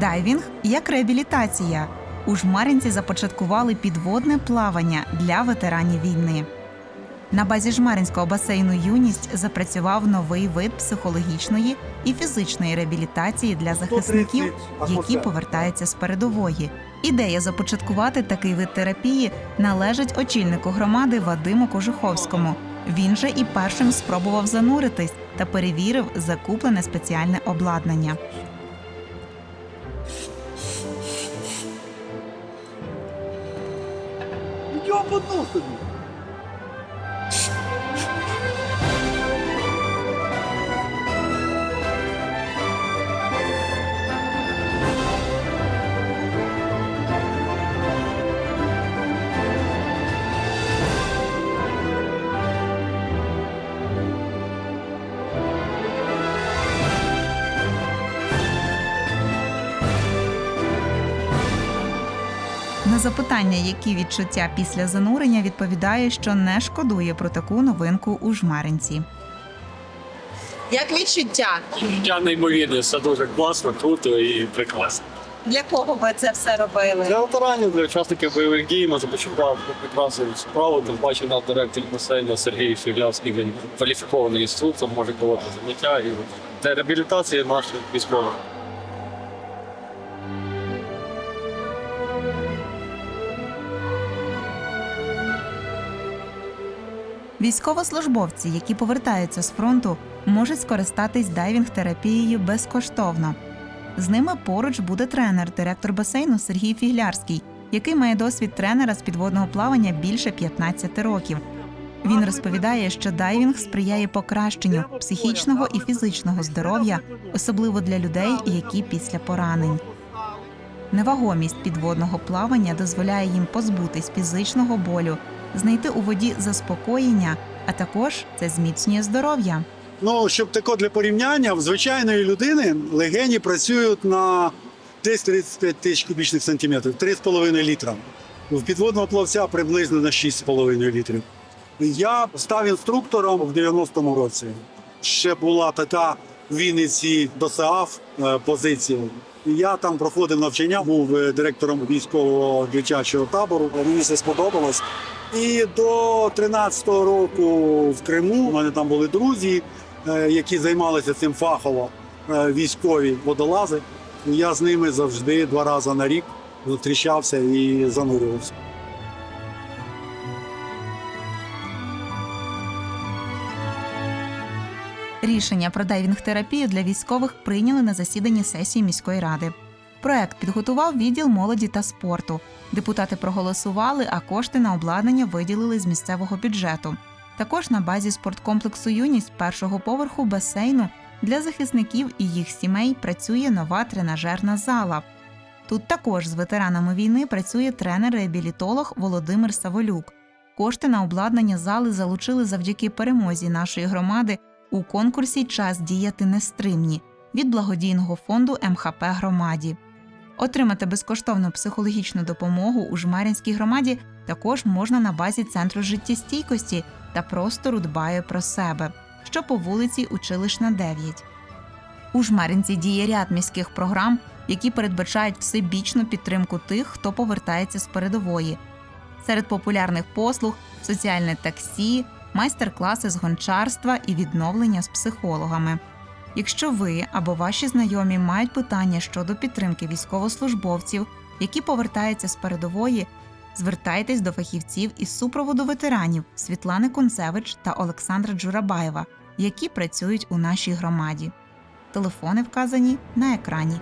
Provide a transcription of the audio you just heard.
Дайвінг як реабілітація. У Жмаринці започаткували підводне плавання для ветеранів війни. На базі Жмаринського басейну Юність запрацював новий вид психологічної і фізичної реабілітації для захисників, які повертаються з передової. Ідея започаткувати такий вид терапії належить очільнику громади Вадиму Кожуховському. Він же і першим спробував зануритись та перевірив закуплене спеціальне обладнання. 不弄死你！На запитання, які відчуття після занурення, відповідає, що не шкодує про таку новинку у Жмеринці. Як відчуття? Життя неймовірне, все дуже класно, круто і прекрасно. Для кого ви це все робили? Для ветеранів, для учасників бойових дій ми започаткував прекрасну справу. Тим паче наш директор басейну Сергій Фіглявський, він кваліфікований інструктор, може проводити заняття і для реабілітації наших військових. Військовослужбовці, які повертаються з фронту, можуть скористатись дайвінг-терапією безкоштовно. З ними поруч буде тренер, директор басейну Сергій Фіглярський, який має досвід тренера з підводного плавання більше 15 років. Він розповідає, що дайвінг сприяє покращенню психічного і фізичного здоров'я, особливо для людей, які після поранень. Невагомість підводного плавання дозволяє їм позбутись фізичного болю, знайти у воді заспокоєння, а також це зміцнює здоров'я. Ну, щоб тако для порівняння, в звичайної людини легені працюють на десь 35 тисяч кубічних сантиметрів, 3,5 літра. В підводного плавця приблизно на 6,5 літрів. Я став інструктором в 90-му році. Ще була така в Вінниці ДОСААФ е, позиція. Я там проходив навчання, був е, директором військового дитячого табору. Мені це сподобалось. І до 13-го року в Криму у мене там були друзі, е, які займалися цим фахово, е, військові водолази. Я з ними завжди два рази на рік зустрічався і занурювався. Рішення про дайвінг-терапію для військових прийняли на засіданні сесії міської ради. Проект підготував відділ молоді та спорту. Депутати проголосували, а кошти на обладнання виділили з місцевого бюджету. Також на базі спорткомплексу Юність першого поверху басейну для захисників і їх сімей працює нова тренажерна зала. Тут також з ветеранами війни працює тренер-реабілітолог Володимир Саволюк. Кошти на обладнання зали залучили завдяки перемозі нашої громади у конкурсі Час діяти нестримні від благодійного фонду МХП громаді. Отримати безкоштовну психологічну допомогу у Жмеринській громаді також можна на базі центру життєстійкості та простору дбає про себе, що по вулиці Училищна 9. У Жмеринці діє ряд міських програм, які передбачають всебічну підтримку тих, хто повертається з передової. Серед популярних послуг соціальне таксі, майстер-класи з гончарства і відновлення з психологами. Якщо ви або ваші знайомі мають питання щодо підтримки військовослужбовців, які повертаються з передової, звертайтесь до фахівців із супроводу ветеранів Світлани Концевич та Олександра Джурабаєва, які працюють у нашій громаді. Телефони вказані на екрані.